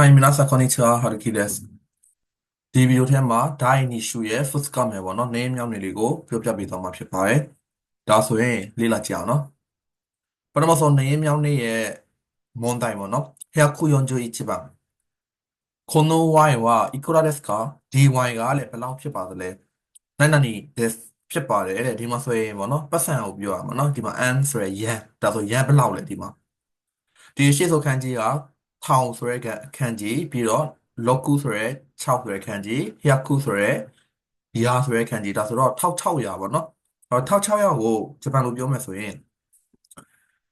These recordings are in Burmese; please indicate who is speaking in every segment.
Speaker 1: はい、皆さん、こんにちは。はるきです。ဒီဗီဒီယိုထဲမှာ die issue ရဲ့ first ကမယ်ပေါ့နော်။ name မြောက်နေလေးကိုပြောပြပေးသွားမှာဖြစ်ပါတယ်။ဒါဆိုရင်လေ့လာကြအောင်နော်။ပထမဆုံး name မြောက်နေရဲ့問題ပေါ့နော်။141番。この y はいくらですか dy ကလည်းဘယ်လောက်ဖြစ်ပါသလဲ။何々ですဖြစ်ပါတယ်တဲ့ဒီမှာဆိုရင်ပေါ့နော်ပတ်စံကိုပြောရမှာနော်ဒီမှာ n ဆိုရယ် yen ဒါဆို yen ဘယ်လောက်လဲဒီမှာဒီရှေ့ဆိုခန်းကြီးက ထောင်ဆိုတဲ့အခန်းကြီးပြီးတော့ loku ဆိုတဲ့6ဆိုတဲ့အခန်းကြီး hyaku ဆိုတဲ့ရာဆိုတဲ့အခန်းကြီးဒါဆိုတော့1600ပေါ့နော်အဲ့တော့1600ကိုဂျပန်လိုပြောမယ်ဆိုရင်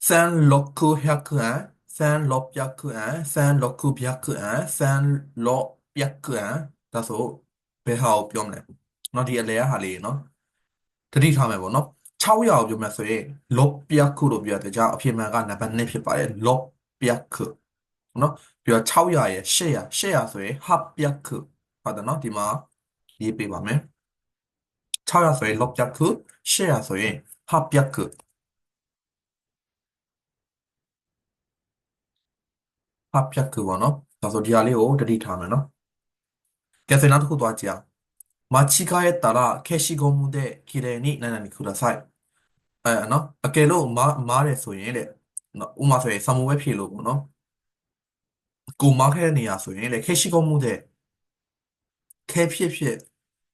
Speaker 1: san loku hyaku an san lop yaku an san loku byaku an san lop byaku an ဒါဆိုဘယ်ဟာကိုပြောမလဲเนาะဒီအလဲဟာလေးเนาะတတိထားမယ်ပေါ့เนาะ600ကိုပြောမယ်ဆိုရင် lop byaku လို့ပြောတဲ့ကြောင့်အဖြစ်မှန်ကနံပါတ်1ဖြစ်ပါတယ် lop byaku နော်ပြီးတော့600ရဲ့800 800ဆိုရင်ဟာပြခုဟုတ်တယ်နော်ဒီမှာရေးပေးပါမယ်600ဆိုရင်လော့ပြခု800ဆိုရင်ဟာပြခုဟာပြခုပေါ့နော်ဒါဆိုဒီဟာလေးကိုတတိထားမယ်နော်ကဲဆိုနောက်တစ်ခုသွားကြည့်အောင်間違えたら消しゴムできれいに何々ください。အဲနော်အကယ်လို့မားမားတယ်ဆိုရင်တဲ့နော်ဥမာဆိုရင်ဆာမွေးဖြေလို့ပေါ့နော် ကိုမားခဲ့တဲ့နေရာဆိုရင်လေခေရှိကောမှုတဲ့ခဲဖြစ်ဖြစ်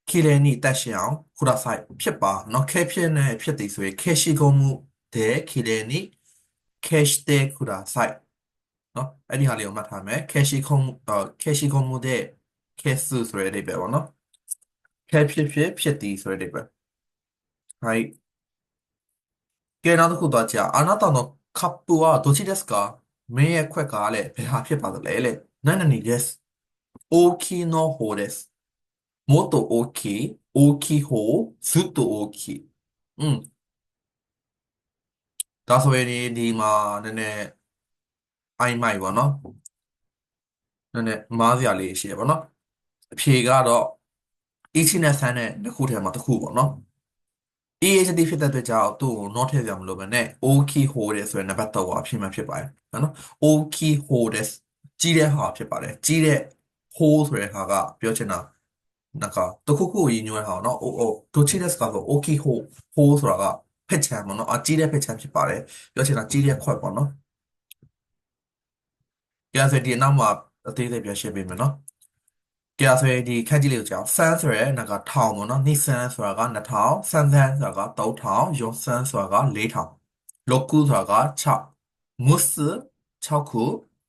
Speaker 1: ခီလေနီတက်ရှအောင်ခုဒါဆိုင်ဖြစ်ပါနော်ခဲဖြစ်နဲ့ဖြစ်တည်ဆိုရင်ခေရှိကောမှုတဲ့ခီလေနီခေရှတဲ့ခုဒါဆိုင်နော်အဲ့ဒီဟာလေးကိုမှတ်ထားမယ်ခေရှိခုံခေရှိကောမှုတဲ့ခေဆူဆိုတဲ့အဓိပ္ပာယ်ပေါ့နော်ခဲဖြစ်ဖြစ်ဖြစ်တည်ဆိုတဲ့အဓိပ္ပာယ်はいကဲနောက်တစ်ခုသွားကြあなたのカップはどっちですか မင်းရဲ့ခွက်ကလည်းဘယ်ဟာဖြစ်ပါသလဲလဲနန်းနနီ yes okay no hodes moto okay okay ho zutto okay อืมဒါဆိုရင်ဒီမှာနည်းနည်းအိုင်မိုက်ပေါ့နော်နည်းနည်းမားစရာလေးရှိရပေါ့နော်အဖြေကတော့ each နဲ့ဆန်းတဲ့တစ်ခုထဲမှာတစ်ခုပေါ့နော် EHD ဖြစ်တဲ့အတွက်ကြောင့်သူ့ကို not ထည့်ပြမလို့ပဲနဲ့ OK hold ဆိုတဲ့နံပါတ်3ကိုအဖြစ်မှန်ဖြစ်ပါတယ်နော် OK hold ကြီးတဲ့ဟာဖြစ်ပါတယ်ကြီးတဲ့ hold ဆိုတဲ့ဟာကပြောချင်တာなんかတခုခုရည်ညွှန်းဟာနော်အိုအိုဒိုချီလက်စကတော့ OK hold hold ဆိုတာကဖက်ချန်ပေါ့နော်အကြီးတဲ့ဖက်ချန်ဖြစ်ပါတယ်ပြောချင်တာကြီးတဲ့ခွက်ပေါ့နော်ကြည့်ရစေဒီနောက်မှာအသေးသေးပြရှင်းပေးမယ်နော် ကြည့်ရစေဒီခက်ကြီးလေးကိုကြောက်ဆန်းဆိုရဲနာကထောင်ပေါ့နော်နိဆန်းဆိုတာက2000ဆန်းဆန်းဆိုတာက3000ယောဆန်းဆိုတာက4000လောကူဆိုတာက6မုစ6ခု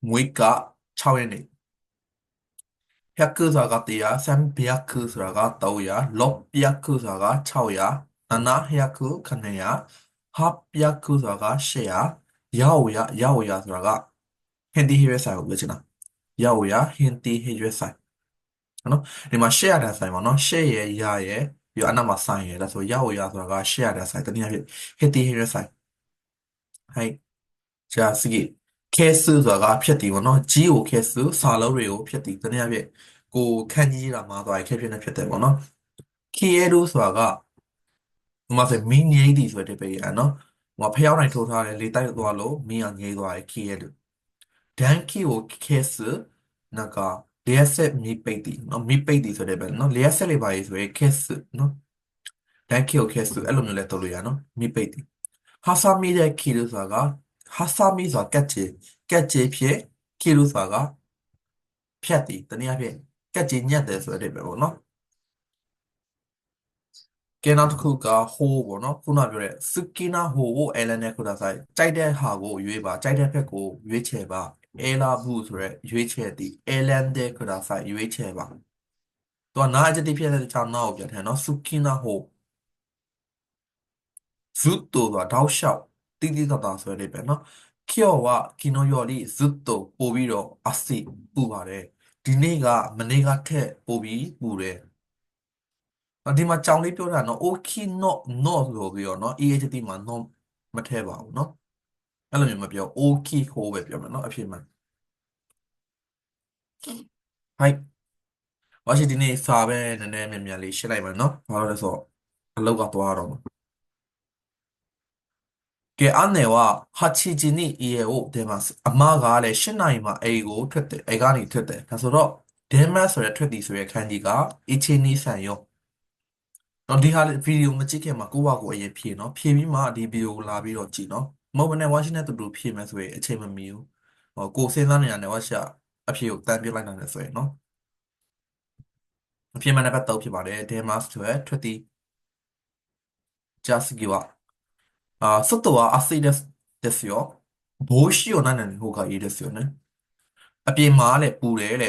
Speaker 1: မွေက6ရက်နေ100ဆိုတာက100 300ဆိုတာက300 600ဆိုတာက600 700 900 800ဆိုတာက800ရောက်ရရောက်ရဆိုတာကဟင်တီဟိရွက်ဆိုင်ကိုပြောချင်တာရောက်ရဟင်တီဟိရွက်ဆိုင် နော်ဒီမှာ share data ဆိုင်ပေါ့နော် share ရရရပြီးတော့အနောက်မှာဆိုင်ရဒါဆိုရဟိုရဆိုတာက share data ဆိုင်တနည်းအားဖြင့် hitty here ဆိုင်ဟဲ့じゃあစကိခဲဆူဆိုတာကဖြတ်တည်ပေါ့နော် G ကိုခဲဆူစာလုံးတွေကိုဖြတ်တည်တနည်းအားဖြင့်ကိုခန့်ကြီးတာမှာသွားရင်ခဲဖြတ်နေဖြတ်တယ်ပေါ့နော် KL ဆိုတာကဟိုမှာဆိုမင်းငိမ့်တည်ဆိုတဲ့ပေးရနော်ဟိုမှာဖျောက်နိုင်ထိုးထားတယ်လေတိုက်သွားလို့မင်းကငိမ့်သွားတယ် KL ဒန်ကီကိုခဲဆူနက လျှက်ဆက်မိပိတ်တီနော်မိပိတ်တီဆိုတဲ့ပဲနော်လျှက်ဆက်လေးပါရေးဆိုရင် case နော်ဒန်ကီကို case အဲ့လိုမျိုးလဲတော်လို့ရနော်မိပိတ်တီဟာဆာမီတဲ့ key လို့ဆိုတာကဟာဆာမီဆိုတာကက်ချေကက်ချေဖြစ် key လို့ဆိုတာကဖြတ်တီတနည်းအားဖြင့်ကက်ချေညက်တယ်ဆိုတဲ့ပဲပေါ့နော်ကဲနောက်တစ်ခုက hole ပေါ့နော်ခုနပြောတဲ့ sukina hole ကို ellen နဲ့ခုနဆိုင်ကြိုက်တဲ့ဟာကိုရွေးပါကြိုက်တဲ့ဘက်ကိုရွေးချယ်ပါ အဲလာဘူးဆိုရက်ရွေးချယ်သည် elende kudasai ရွေးချယ်ပါသူကနာအကျတိဖြစ်တဲ့တခြားနာကိုပြန်ထန်နော် sukina ho zutto ဆိုတာတောက်လျှောက်တိတိတတ်တာဆိုရနေပဲနော် kyo wa kino yori zutto ပို့ပြီးတော့အစိပူပါတယ်ဒီနေ့ကမနေ့ကထက်ပို့ပြီးပူတယ်အဒီမှာကြောင်လေးပြောတာနော် okino no ဆိုပြီးတော့နော် eht မှာ no မထည့်ပါဘူးနော် အဲ့လိုမျိုးမပြော okay ဟိုးပဲပြောမယ်နော်အဖြစ်မှန်ဟိုက်ဝါရှိဒီနေ့စာပဲနည်းနည်းမြန်မြန်လေးရှင်းလိုက်မယ်နော်ဘာလို့လဲဆိုတော့အလောက်ကသွားတော့မှာကကဲအနေဝဟာချီဂျီနီအေယိုဒေမတ်အမကလည်း၈နိုင်မှာအေကိုထွက်တယ်အေကနေထွက်တယ်ဒါဆိုတော့ဒေမတ်ဆိုရထွက်သည်ဆိုရခန်းကြီးကအချီနီဆန်ယောတော့ဒီဟာဗီဒီယိုမကြည့်ခင်မှာကိုယ့်ဘာကိုယ်အရင်ဖြည့်နော်ဖြည့်ပြီးမှဒီဗီဒီယိုကိုလာပြီးတော့ကြည့်နော် မဟုတ်ဘဲနဲ့ဝါရှင်နဲ့တူတူဖြည့်မယ်ဆိုရင်အချိန်မမီဘူးဟောကိုယ်စဉ်းစားနေတာနဲ့ဝါရှာအဖြေကိုတန်းပြလိုက်နိုင်တယ်ဆိုရင်နော်အဖြေမှန်တဲ့ဘက်တော့ဖြစ်ပါတယ်ဒေမတ်ဆိုရထွက်သည် じゃあ次は、あ、外は暑いです、ですよ。帽子を何々の方がいいですよね。အပြင်မှာလေပူတယ်လေ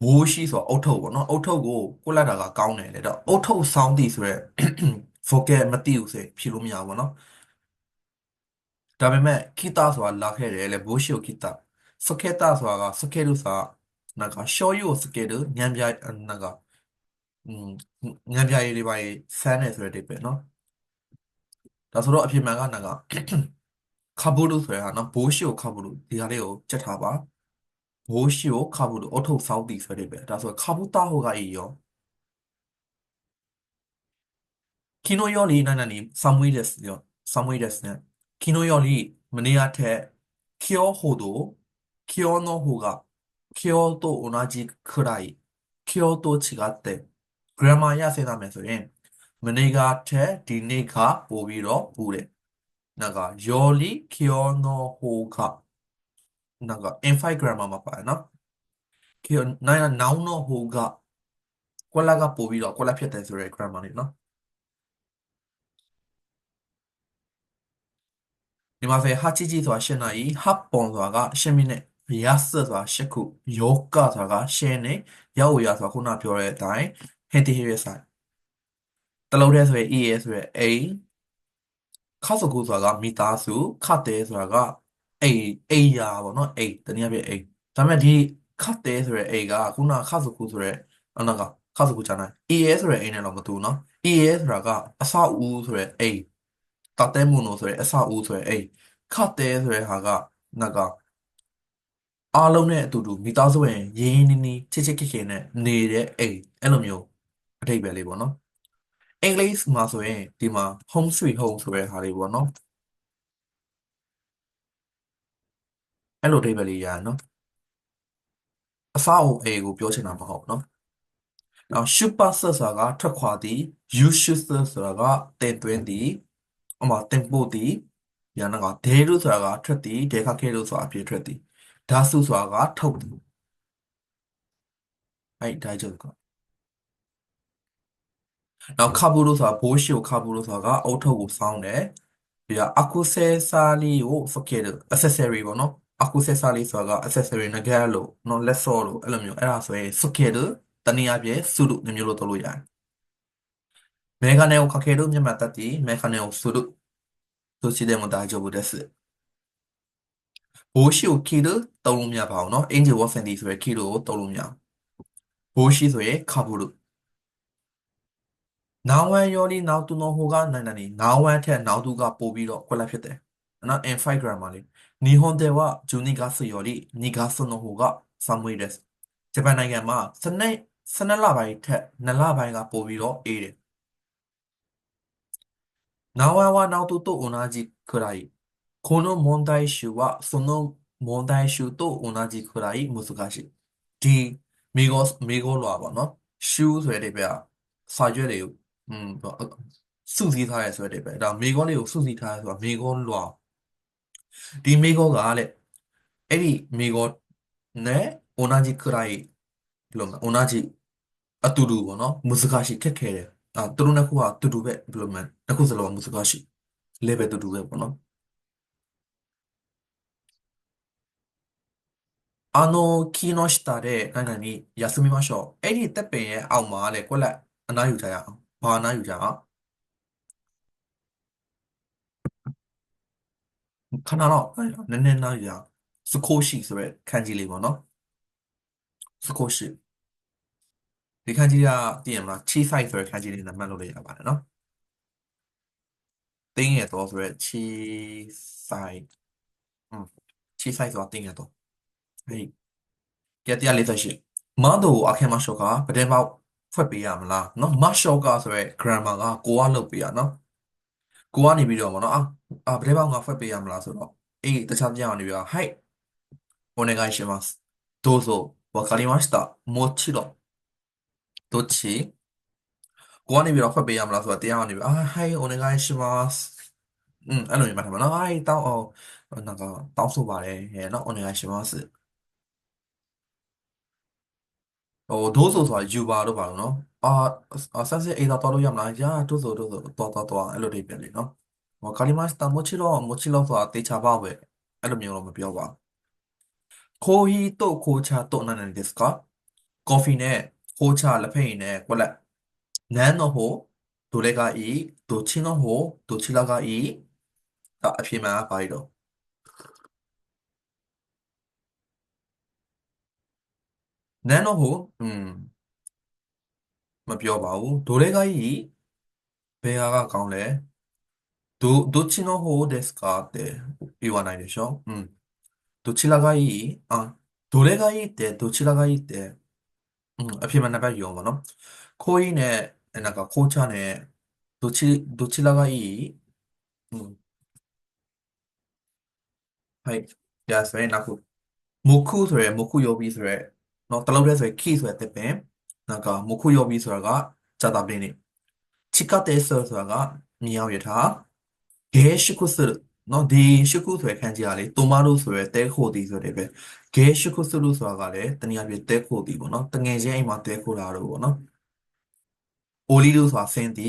Speaker 1: ဘိုးရှိဆိုတော့အုတ်ထုတ်ပေါ့နော်အုတ်ထုတ်ကိုကိုလက်တာကကောင်းတယ်လေတော့အုတ်ထုတ်ဆောင်းတည်ဆိုရက် vocal မသိဘူးဆိုဖြေလို့မရဘူးပေါ့နော် ဒါပေမဲ့ခိတဆိုတာလာခဲ့တယ်လေဘိုးရှိကိုခိတစကေတဆိုတာကစကေတုဆိုတာနာကရှောယူကိုစကေတုညံပြနာကညံပြရေးလေးပါရေးဆန်းတယ်ဆိုတဲ့တိပဲနော်ဒါဆိုတော့အဖြစ်မှန်ကနာကခါဘူးလို့ဆိုတာနော်ဘိုးရှိကိုခါဘူးလို့ဒီဟာလေးကိုချက်ထားပါဘိုးရှိကိုခါဘူးလို့အထုတ်ဆောက်တည်ဆိုတဲ့ပဲဒါဆိုခါဘူးတာဟိုကအေးရောキノヨリナナに寒いですよ。寒いですね。昨日よりမနေ့ကထက်今日ほど今日の方が今日と同じくらい今日と違ってグラマーရစဉ်းစားမယ်ဆိုရင်မနေ့ကထက်ဒီနေ့ကပိုပြီးတော့ပူတယ်なんかより今日の方がなんか in5 grammar မှာပါတယ်နော်今日နိုင် noun の方がကွက်လကပိုပြီးတော့ကွက်လဖြစ်တယ်ဆိုတဲ့ grammar လေးနော် ဒီမှာဆိုဟာချီချီဆိုတာ8နာရီဟပ်ပွန်ဆိုတာက10မိနစ်ရစဆိုတာ10ခုယောဂဆိုတာက10နဲ့ရောက်ရဆိုတာခုနပြောတဲ့အတိုင်းဟက်တီဟီရဆိုင်တလုံးတည်းဆိုရင် EA ဆိုရင် A ခါစကူဆိုတာကမိသားစုခတ်တဲဆိုတာကအိမ်အိမ်ယာပေါ့နော်အိမ်တနည်းအားဖြင့်အိမ်ဒါပေမဲ့ဒီခတ်တဲဆိုရဲအိမ်ကခုနခါစကူဆိုရဲအနောက်ကခါစကူချာနိုင် EA ဆိုရဲအိမ်နဲ့တော့မတူနော် EA ဆိုတာကအဆောက်အဦးဆိုရဲအိမ် တတဲမွန်နိုဆိုရဲအဆောက်အဦးဆိုရဲအိမ်ခတ်တဲဆိုရဲဟာကနောက်ကအားလုံးနဲ့အတူတူမိသားစုဝင်ရင်းရင်းနှီးနှီးချစ်ချစ်ခင်ခင်နဲ့နေတဲ့အိမ်အဲ့လိုမျိုးအထိပ္ပယ်လေးပေါ့နော်အင်္ဂလိပ်မှာဆိုရင်ဒီမှာ home sweet home ဆိုတဲ့ဟာလေးပေါ့နော်အဲ့လိုအဓိပ္ပာယ်လေးရရနော်အစအုံအေကိုပြောချင်တာမဟုတ်နော်နောက် should pass ဆိုတာကထွက်ခွာသည် you should ဆိုတာကတင်သွင်းသည် အမှတင်ပို့သည်ရနက they လို့ဆိုတာကထွက်သည် they ခခဲလို့ဆိုတာအပြည့်ထွက်သည်ဒါစုဆိုတာကထုတ်သည်အဲ့ဒါကြောင့်ကနောက်ခါဘူးလို့ဆိုတာဘိုးရှိကိုခါဘူးလို့ဆိုတာကအုတ်ထုတ်ကိုစောင်းတယ်ပြီးတော့ accessory ကို forget accessory ပေါ့နော် accessory ဆိုတာက accessory ငကဲလို့နော်လက်စောလို့အဲ့လိုမျိုးအဲ့ဒါဆိုရင် forget တနည်းအားဖြင့်စုလို့မျိုးလို့သုံးလို့ရတယ် メガネをかけるんじゃなくて、メガネをする。どっちでも大丈夫です。帽子を切る、とるんやばうの。エンジンをせんでいいそ切、るをとるんや。帽子そえ、かぶる。名古屋よりナウトの方が何々、名古屋てナウトがポビロ、これだけで。な、エンファイグラマリ。日本では12月より2月の方が寒いです。ジャパンနိုင်ငံမှာစနေစနေလပိုင်းထက် 나와 와 나도 또 오나지 그라이 고노 몬다이슈와 소노 몬다이슈 또 오나지 그라이 무스가시 디 미고 미고로 와ပေါ့เนาะ shoe ဆိုတဲ့ပြစာရွက်တွေကိုอืมစုစည်းထားရဲဆိုတဲ့ပြဒါမေကောတွေကိုစုစည်းထားရဲဆိုတာမေကောလွာဒီမေကောကလေအဲ့ဒီမေကောနဲ့ 오나지 그라이 လို့မှာ 오나지 အတူတူပေါ့เนาะ무스가시ခက်ခဲတယ် အာသူတို့နှစ်ခုကအတူတူပဲဘယ်လိုမလဲနှစ်ခုစလုံးက難しい level တူတူပဲပေါ့နော်あの木の下で何々休みましょうအဲ့ဒီတက်ပင်ရဲ့အောက်မှာလေကွက်လက်အနားယူကြရအောင်ဘာအနားယူကြအောင်ခဏတော့နည်းနည်းနားယူရအောင်စကိုရှိဆိုရဲ ဒီခန်းကြီးကသိရမလား chief site ဆိုရဲခန်းကြီးလေးနဲ့မှတ်လို့ရပါတယ်နော်တင်းရတော့ဆိုရဲ chief site อืม chief site ဆိုတာတင်းရတော့ဟေးကြက်148မန်တို့အခက်မရှော့ကပဒင်းပေါက်ဖွက်ပေးရမလားเนาะမရှော့ကဆိုရဲ grammar ကကိုကလုပ်ပေးရเนาะ ကိုကနေပြီးတော့ဗောနော်အာအာဘယ်ဘောင်ငါဖွက်ပေးရမလားဆိုတော့အေးတခြားပြောင်းနေပြီးတော့ はいお願いしますどうぞわかりましたもちろん どっちကိုကနေပြီးတော့ဖွက်ပေးရမလားဆိုတော့တရားကနေပြီးအာはいお願いしますอืมအဲ့လိုမျိုးမှတ်ထားပါနော်はいတောင်းအောင်なんかတောင်းဆိုပါတယ်ဟဲ့နော်お願いしますဟိုဒိုးဆိုဆိုတာယူပါတော့ပါလို့နော်အာဆန်းစစ်အိမ်သာတော်လို့ရမလားညာဒိုးဆိုဒိုးဆိုတော်တော်တော်အဲ့လိုတွေပြန်လေနော်ဟိုကာလီမတ်တာမိုချီလောမိုချီလောဆိုတာတေချာပါပဲအဲ့လိုမျိုးတော့မပြောပါコーヒーと紅茶と何々ですかコーヒーね 호자르페인의 꼴레 난노호 도레가 이 도치노호 도치라가 이 앞이마 바이로 난노호 음뭐 비워봐우 도레가 이 배아가 가운데 도 도치노호 데스까 때 이와나이でしょ음 도치라가 이 아, 도레가 이 때, 도치라가 이 때, อืมအပြင်မှာနှစ်ဘက်ယုံပေါ့နော်ခိုးရင်းနဲ့အဲ့ဒါကခိုးချနဲ့どっちどちらがいいうん。はい。じゃあ、それなく、木、それ、木曜日、それ、の、たらぶれ、それ、キー、それ、てっぺん。なんか、木曜日、それが、じゃだべに。地下鉄、それが、見合うやた。下宿する。 နော်ဒီရှကုဆိုရခန်းကြီးကလေတိုမာတို့ဆိုရတဲခိုတီဆိုတဲ့ပဲဂဲရှကုစုလို့ဆိုတာကလည်းတနည်းအားဖြင့်တဲခိုတီပေါ့နော်တငယ်ချင်းအိမ်မှာတဲခိုတာတို့ပေါ့နော်အိုလီလို့ဆိုတာဆင်းတီ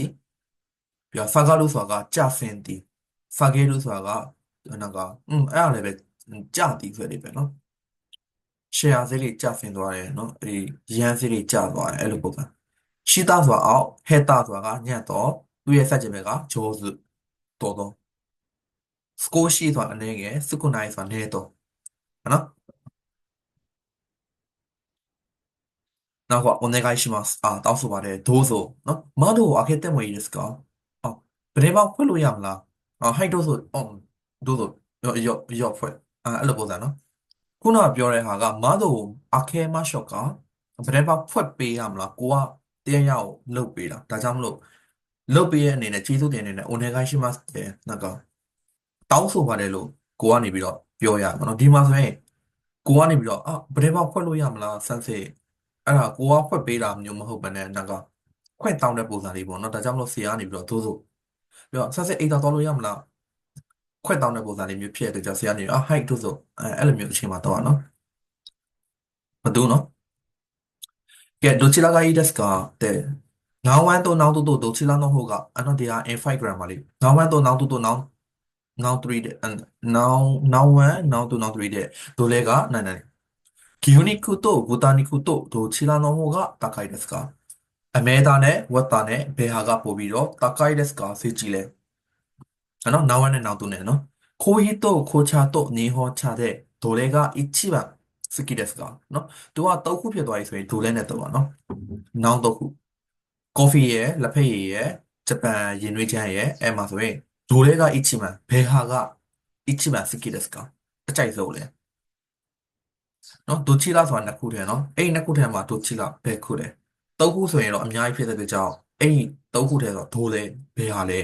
Speaker 1: ပြီးတော့ဖာဂါလို့ဆိုတာကကြဆင်းတီဖာဂဲလို့ဆိုတာကနောက်ကอืมအဲ့ဒါလည်းပဲကြတီဆိုတဲ့ပဲနော်ရှယ်ယာဈေးလေးကျဆင်းသွားတယ်နော်အဲဒီရန်ဈေးလေးကျသွားတယ်အဲ့လိုပုံစံရှိတာဆိုတာအောက်ဟဲတာဆိုတာကညက်တော့သူ့ရဲ့ဆက်ကျင်ဘက်ကဂျောစုတော်တော် စကိုရှိဆိုတာအနေငယ်စကုနိုင်ဆိုတာနေတော့နော်နောက်ကお願いしますあတောင်းဆိုပါတယ်どうぞနော်窓を開けてもいいですかあဘယ်မှာဖွင့်လို့ရမလားあはいどうぞうんどうぞよよよဖွင့်あအဲ့လိုပုံစံနော်ခုနကပြောတဲ့ဟာကမဒိုအခဲမရှော့ကဘယ်မှာဖွက်ပေးရမလားကိုကတရားရောက်လုတ်ပေးတာဒါကြောင့်မလို့လုတ်ပေးရဲ့အနေနဲ့ကျေးဇူးတင်အနေနဲ့お願いしますတဲ့なんか တောင်းဆိုပါတယ်လို့ကိုကနေပြီးတော့ပြောရမှာเนาะဒီမှာဆိုရင်ကိုကနေပြီးတော့အာဘယ်ဘောက်ဖွက်လို့ရမလားဆန်းစစ်အဲ့ဒါကိုကဖွက်ပေးတာမျိုးမဟုတ်ဘဲနဲ့နောက်ကခွင့်တောင်းတဲ့ပုံစံလေးပေါ့เนาะဒါကြောင့်မလို့ဆရာကနေပြီးတော့သို့ဆိုပြီးတော့ဆန်းစစ်အိတ်တော်လို့ရမလားခွက်တောင်းတဲ့ပုံစံလေးမျိုးဖြစ်တဲ့ကြောင့်ဆရာကနေအာဟိုက်သို့ဆိုအဲ့လိုမျိုးအချိန်မှာတော့เนาะမတူเนาะကဲဒိုချီလာဂိုင်းဒက်စကာတဲ့နောင်ဝမ်းတော့နောင်တူတူဒိုချီလာနောဟိုကအနော်ဒီဟာ in5 gram ပါလေနောင်ဝမ်းတော့နောင်တူတူနောင် ナウ3でナウナウワンナウトナウ3でどれが何々牛肉と豚肉とどちらの方が高いですかအမဲသားနဲ့ဝက်သားနဲ့ဘယ်ဟာကပိုပြီးတော့高いですかသိကြည့်လဲနော်နောက်ဝက်နဲ့နောက်သူနဲ့နော်コーヒーと紅茶と日本茶でどれが一番好きですかနော်သူကတောက်ခုဖြစ်သွားပြီဆိုရင်ဒိုလဲနဲ့တော့ပါနော်နောက်တော့ခုကော်ဖီရဲ့လက်ဖက်ရည်ရဲ့ဂျပန်ရင်နွေးချမ်းရဲ့အဲမှာဆိုရင် ဒိုလဲက一番ဘယ်ဟာက一番好きですかအကြိုက်ဆုံးလဲနော်ဒိုချီလာဆိုတာနှစ်ခုတည်းနော်အဲ့ဒီနှစ်ခုတည်းမှာဒိုချီလာဘယ်ခုလဲတောက်ခုဆိုရင်တော့အများကြီးဖြစ်တဲ့ကြောင့်အဲ့ဒီတောက်ခုတည်းဆိုဒိုလဲဘယ်ဟာလဲ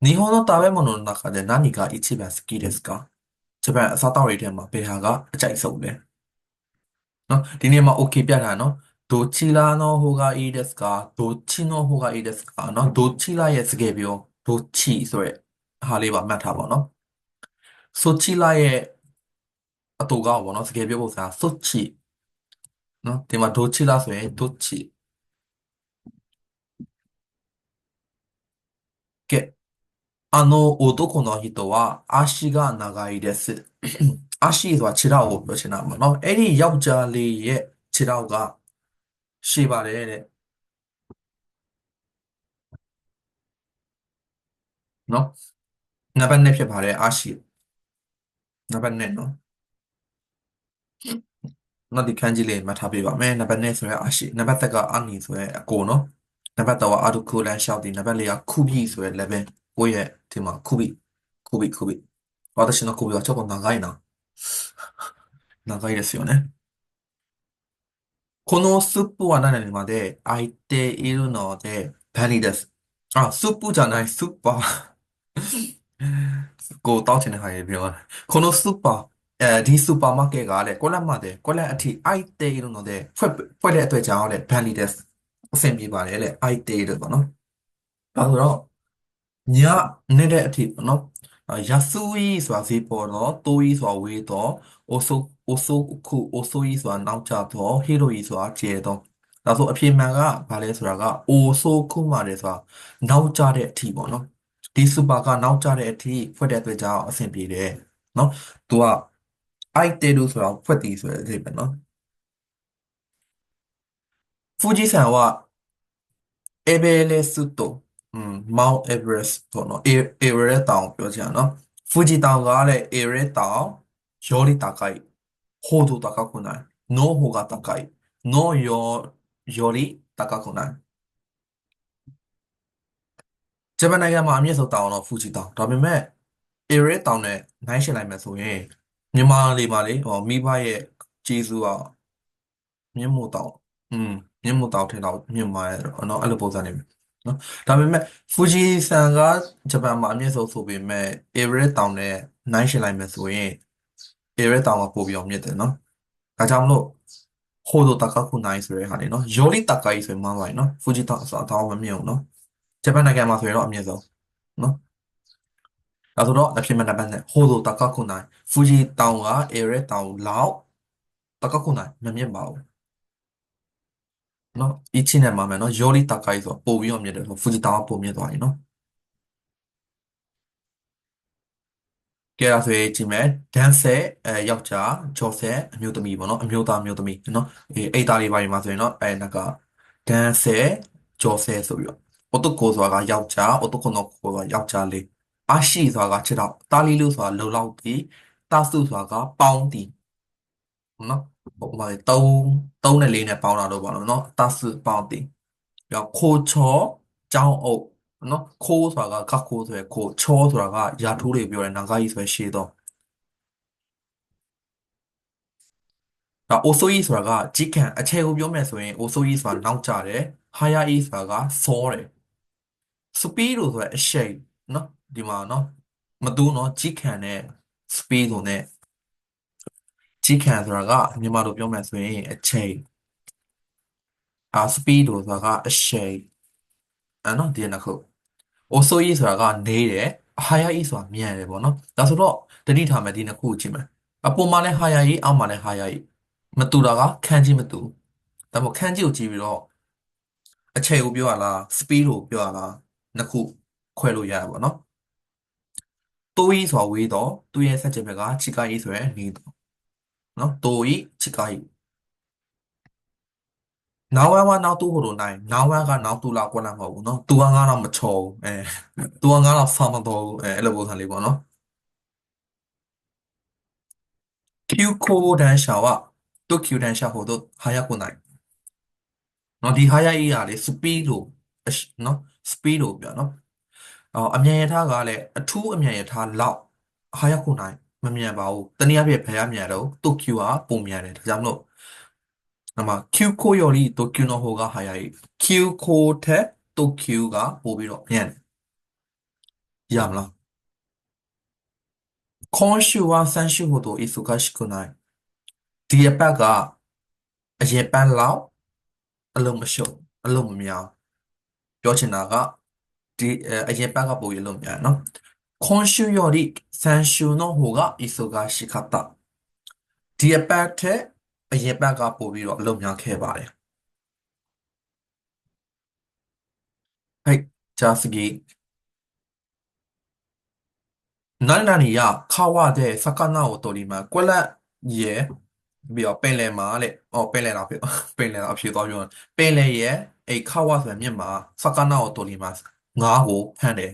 Speaker 1: 日本の食べ物の中で何が一番好きですかဂျပန်အစားအသောက်တွေထဲမှာဘယ်ဟာကအကြိုက်ဆုံးလဲနော်ဒီနေ့မှာ okay ပြထားနော် どちらの方がいいですかどっちの方がいいですかနော်どちらရဲ့စကားပြောどっちဆိုရဲဟာလေးပါမှတ်ထားပါနော်そちらရဲ့အတူကပေါ့နော်စကားပြောဖို့ဆိုတာそっちနော်ဒီမှာどちらဆိုရင်どっちကဲあの男の人は足が長いです。足ဆိုတာခြေထောက်ကိုပြောချင်တာပေါ့နော်။အဲ့ဒီယောက်ျားလေးရဲ့ခြေထောက်က ရှည်ပါတယ်တဲ့။နော်။နံပါတ်2ဖြစ်ပါတယ်အာရှိ။နံပါတ်2နော်။နော်ဒီခန်းကြီးလေးမှတ်ထားပေးပါမယ်။နံပါတ်2ဆိုရဲအာရှိ။နံပါတ်3ကအနီဆိုရဲအကိုနော်။နံပါတ်3ကအာဒုကူလန်ရှောက်တီနံပါတ်4ကခုဘီဆိုရဲ level ကိုယ့်ရဲ့ဒီမှာခုဘီခုဘီခုဘီ私の首はちょっと長いな。長いですよね。 このスープは何まで空いているので便利です。あ、スープじゃない、スーパー。こう、当時の範囲でこのスーパー、えー、D スーパーマーケッがあれ、これまで、これあ空いているので、フェ、フェレとちゃんあれ、便利です。セミバレで空いているかな。だから、いや、ねれティるの。安いスは Z ポロト、遠いそはウェイト、遅 အိုဆိုအခုအိုဆိုကြီးဆိုတာနောက်ကျသောဟီရိုကြီးဆိုတာကျဲသောဒါဆိုအပြင်မှန်ကဘာလဲဆိုတာကအိုဆိုခုမှတယ်ဆိုတာနောက်ကျတဲ့အထီပေါ့နော်ဒီစူပါကနောက်ကျတဲ့အထီဖွက်တဲ့အတွက်ကြောင့်အဆင်ပြေတယ်နော်သူကအိုက်တဲလို့ဆိုတာဖွက်တီဆိုတဲ့အဓိပ္ပာယ်နော်ဖူဂျီဆန်ကအေဘယ်လက်စုတိုอืม Mount Everest ပေါ့နော် Everest တောင်ပြောချင်တာနော် Fuji တောင်ကလည်း Everest တောင်ယောရီတာကိုက် ほど高くないの方が高いのよより高くないဂျပန်နိုင်ငံမှာအမြင့်ဆုံးတောင်တော့ဖူဂျီတောင်ဒါပေမဲ့ Everest တောင်နဲ့နိုင်ရှင်လိုက်မယ်ဆိုရင်မြန်မာလေးမှာလေဟောမိဘရဲ့ကျေးဇူးကမြင့်မို့တောင်อืมမြင့်မို့တောင်ထဲတော့မြင့်မာရဲ့เนาะအဲ့လိုပုံစံနေပြီเนาะဒါပေမဲ့ဖူဂျီဆန်ကဂျပန်မှာအမြင့်ဆုံးဆိုပေမဲ့ Everest တောင်နဲ့နိုင်ရှင်လိုက်မယ်ဆိုရင် ဧရတောင်ကပို့ပြီးအောင်မြင့်တယ်နော်ဒါကြောင့်မလို့ဟိုတို့တကခုနိုင်ဆိုတဲ့ဟာနေနော်ယိုလီတကကြီးဆိုမှန်းပါရင်နော်ဖူဂျီတောင်ဆိုအတောင်မမြင့်ဘူးနော်ဂျပန်နိုင်ငံမှာဆိုရင်တော့အမြင့်ဆုံးနော်ဒါဆိုတော့အဖြစ်မှန်တဲ့ဘက်နဲ့ဟိုတို့တကခုနိုင်ဖူဂျီတောင်ကဧရတောင်လောက်တကခုနိုင်မမြင့်ပါဘူးနော်အချင်းနဲ့မှာမယ်နော်ယိုလီတကကြီးဆိုပို့ပြီးအောင်မြင့်တယ်ဆိုဖူဂျီတောင်ကပို့မြင့်သွားရင်နော် ကဲဒါဆိုရင်ကြည့်မယ်ဒန်ဆဲအဲယောက်ျားဂျော်ဆဲအမျိုးသမီးပေါ့နော်အမျိုးသားအမျိုးသမီးနော်အေးအိတ်သားလေးပါရင်မှာဆိုရင်တော့အဲနကဒန်ဆဲဂျော်ဆဲဆိုပြီးတော့အိုတိုကိုဆိုတာကယောက်ျားအိုတိုကိုနော်ကိုဆိုတာယောက်ျားလေးအရှိဆိုတာကခြေတော့တာလီလို့ဆိုတာလုံလောက်တီတာစုဆိုတာကပေါင်းတီနော်ဟိုမှာ3 3နဲ့4နဲ့ပေါင်းတာတော့ပါလို့နော်တာစုပေါင်းတီပြီးတော့ခိုချောကျောင်းအုပ် နော်ခိုးဆိုတာကခခိုးဆိုရယ်ခိုချောဆိုတာကရာထိုးတွေပြောတယ်နာဂာကြီးဆိုရယ်ရှေးတော့ဒါအိုဆိုကြီးဆိုတာကကြီးခံအခြေကိုပြောမယ်ဆိုရင်အိုဆိုကြီးဆိုတာနောက်ကျတယ်ဟာယာကြီးဆိုတာကစောတယ်စပီးလို့ဆိုရယ်အရှိန်နော်ဒီမှာနော်မတူးနော်ကြီးခံတဲ့စပီးဆိုတဲ့ကြီးခံဆိုတာကမြန်မာလိုပြောမယ်ဆိုရင်အချိန်အာစပီးလို့ဆိုတာကအရှိန်အဲ့နော်ဒီနှစ်ခု also e ဆိုတာကနေတယ် higher e ဆိုတာမြန်တယ်ပေါ့နော်ဒါဆိုတော့တတိထားမယ်ဒီနှစ်ခုကိုကြည့်မယ်အပေါ်မှာလဲ higher e အောက်မှာလဲ higher e မတူတာကခန်းကြီးမတူဒါပေမဲ့ခန်းကြီးကိုကြည့်ပြီးတော့အချိန်ကိုပြောရလား speed ကိုပြောရလားနှစ်ခုခွဲလို့ရရပါတော့တိုး e ဆိုတာဝေးတော့သူ့ရဲ့ဆက်ချက်ဘက်ကချီကာ e ဆိုရယ်နေတော့နော်တိုး e ချီကာ e နောင်ဝမ်ကနောက်သူ့ကိုလိုနိုင်နောင်ဝမ်ကနောက်သူ့လောက်ကွက်လာမဟုတ်ဘူးနော်သူကငါတော့မချော်ဘူးအဲသူကငါတော့ဖောင်းမတော်ဘူးအဲအဲ့လိုပုံစံလေးပေါ့နော် Q コーダン社は、と Q ダン社ほど速くない。の、リハヤイヤーでスピード、の、スピードပြの。အမြန်ရထားကလည်းအထူးအမြန်ရထားလောက်ဟာရခုနိုင်မမြန်ပါဘူးတနည်းအားဖြင့်ဖယ်ရမြန်တော့သူ Q ကပုံမြန်တယ်ဒါကြောင့်မလို့ 아마 큐코 요리 도쿄노호가 하야이 큐코테 도쿄가 오비로 예 야물라 콘슈와 산슈호도 이수가시쿠나이 뒤에 바가 이제 반라오 알로 마쇼 알로 마미야 ပြောချင်တာကဒီအရင်ဘက်ကပုံရလို့မြန်နော်ခွန်ရှူယော်ဒီဆန်ရှူနိုဟိုကဤဆိုကရှိခတာဒီအပတ်ထက် အရင်ပတ်ကပို့ပြီးတော့အလုပ်များခဲ့ပါတယ်ဟဲ့ဂျာစကီနိုင်နာနီယာခါဝတဲ့စကနာကိုတော်ဒီမှာကွက်လက်ရဲပြီးတော့ပင်လယ်မှာတဲ့ဟောပင်လယ်တော့ဖြစ်ပင်လယ်တော့အဖြစ်သွားပြောပင်လယ်ရဲအဲ့ခါဝဆိုတဲ့မြစ်မှာစကနာကိုတော်ဒီမှာငါးကိုဖမ်းတယ်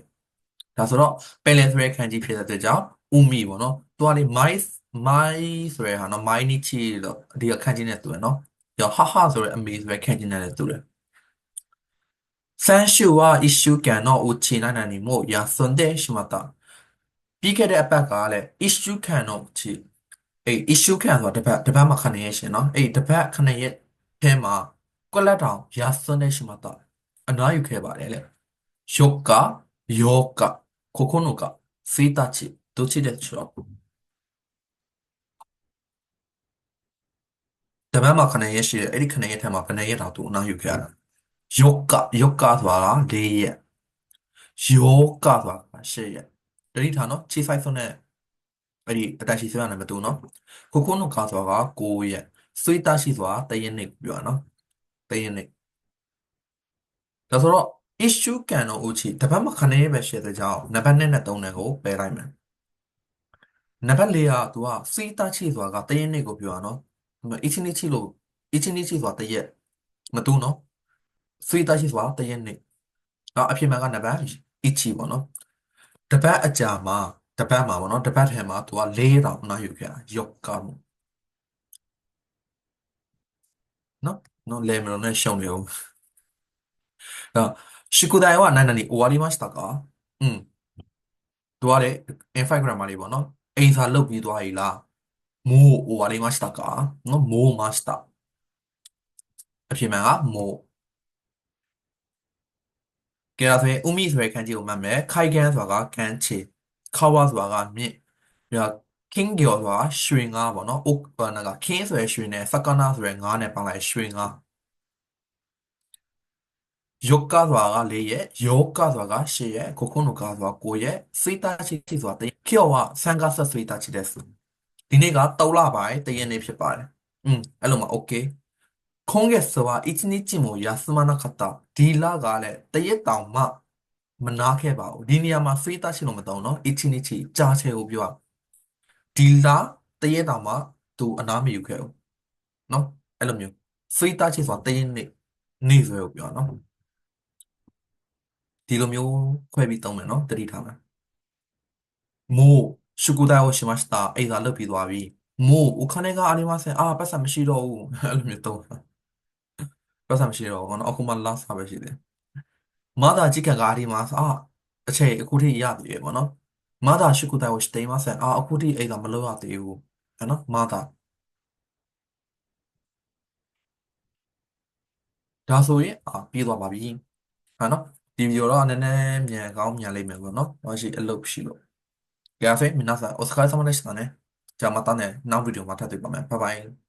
Speaker 1: ဒါဆိုတော့ပင်လယ်ဆိုတဲ့ခံကြီးဖြစ်တဲ့အတွက်ကြောင့်ဥမီပေါ့နော်သူကလေ mice မိုင်းဆိုရဲဟာနော်မိုင်းနီချီလို့အဓိကခန့်ချင်းနဲ့တူတယ်နော်။ရောဟာဟာဆိုရဲအမေဆိုရဲခန့်ချင်းနဲ့လည်းတူတယ်။ဆန်ရှူဝါအီရှူကန်တော့ဦးချီနိုင်နိုင်မို့ရာစွန်တဲ့ရှိမတာ။ပြီးခဲ့တဲ့အပတ်ကလည်းအီရှူကန်တော့ချီအေး issue ခံဆိုတာတပတ်တပတ်မှာခဏရရှင်เนาะအေးတပတ်ခဏရထဲမှာကွက်လက်တောင်ရာစွန်းနေရှိမှာတော့အနားယူခဲ့ပါတယ်လေယောကယောကခိုခိုနိုကစေးတချီဒိုချီတဲ့ချော တပတ်မှာခဏရက်ရှိတယ်အဲ့ဒီခဏရက်ထဲမှာဘယ်နှစ်ရက်တောင်သူအနားယူခဲ့ရတာယောကယောကဆိုတာ၄ရက်ယောကဆိုတာ၈ရက်တတိထားနော်ခြေဆိုင်ဆုံးနဲ့အဲ့ဒီအတရှိဆွဲရတယ်မတူနော်ခိုခိုနုကာဆိုတာက9ရက်ဆွေးတရှိဆိုတာတရက်နေ့ပြောရနော်တရက်နေ့ဒါဆိုတော့ issue ကန်တော့ဦးချီတပတ်မှာခဏရက်ပဲရှိတဲ့ကြောင့်နံပါတ်2နဲ့3နဲ့ကိုပယ်လိုက်မယ်နံပါတ်4ကသူကဆွေးတရှိဆိုတာကတရက်နေ့ကိုပြောရနော် 一日にチロ一日ဆိုတာတရက်မတူနော်ဆွေးတရှိဆိုတာတရက်နေ့အော်အဖြစ်မှန်ကနံပါတ်1ပေါ့နော်တပတ်အကြာမှာတပတ်မှာပေါ့နော်တပတ်ထဲမှာသူက၄တောင်အနားယူခဲ့တာယော့ကမှုနော်နော်လေမလို့နဲ့ရှုံနေအောင်အဲ့宿題は何々終わりましたかうんသူကလေ infinite grammar လေးပေါ့နော်အိမ်စာလုပ်ပြီးသွားပြီလား もう終わりましたかのもうましたအဖြစ်မှန်ကမို့ကဲဒါဆိုရင်ဥမိဆိုတဲ့ခန်းကြီးကိုမှတ်မယ်ခိုင်ကန်ဆိုတာကကန်းချေခါဝါဆိုတာကမြင့်ပြီးတော့ king ကျော်ဆိုတာရွှေငါးပေါ့နော်ဥက္ကနာက king ဆိုတဲ့ရွှေနဲ့စကနာဆိုတဲ့ငါးနဲ့ပေါင်းလိုက်ရွှေငါးယောကဆိုတာက၄ရက်ယောကဆိုတာက၈ရက်ကိုခုနကဆိုတာ9ရက်စိတ်တချိဆိုတာတကျော်ကဆန်ကဆက်စိတ်တချိတဲ့ဆို ဒီနေ့က3လပိုင်းတရက်နေ့ဖြစ်ပါတယ်อืมအဲ့လိုမှ okay 今月は一日も休まなかったဒီလကလည်းတရက်တောင်မှမနာခဲ့ပါဘူးဒီနေရာမှာစိတ်တရှိလို့မတော့เนาะ一日ကြာချေကိုပြောဒီလတရက်တောင်မှသူအနားမယူခဲ့ဘူးเนาะအဲ့လိုမျိုးစိတ်တရှိဆိုတာတရက်နေ့နေ့စွဲကိုပြောเนาะဒီလိုမျိုးခွဲပြီးသုံးမယ်เนาะတတိထားမယ်မို့ ရှူကူတိုင်ကိုရှင်မしたအိမ်စာလုတ်ပြီးသွားပြီမို့ဦးခနဲ့ကအရင်မဆင်အာပတ်စံမရှိတော့ဘူးအဲ့လိုမျိုးသုံးတာပတ်စံမရှိတော့ဘူးနော်အခုမှလာစားပဲရှိတယ်မသာကြည့်ကကအရင်မဆာအချိန်အခုထိရသေးတယ်ပေါ့နော်မသာရှူကူတိုင်ကိုရှိမဆင်အာအခုထိအိမ်စာမလုတ်ရသေးဘူးနော်မသာဒါဆိုရင်အာပြီးသွားပါပြီဟာနော်ဒီဗီဒီယိုတော့နည်းနည်းမြန်ကောင်းမြန်လိမ့်မယ်ပေါ့နော်။ဟောရှိအလုပ်ရှိလို့ やべ、皆さん、お疲れ様でしたね。じゃあまたね、何ブリをまたという場面。バイバイ。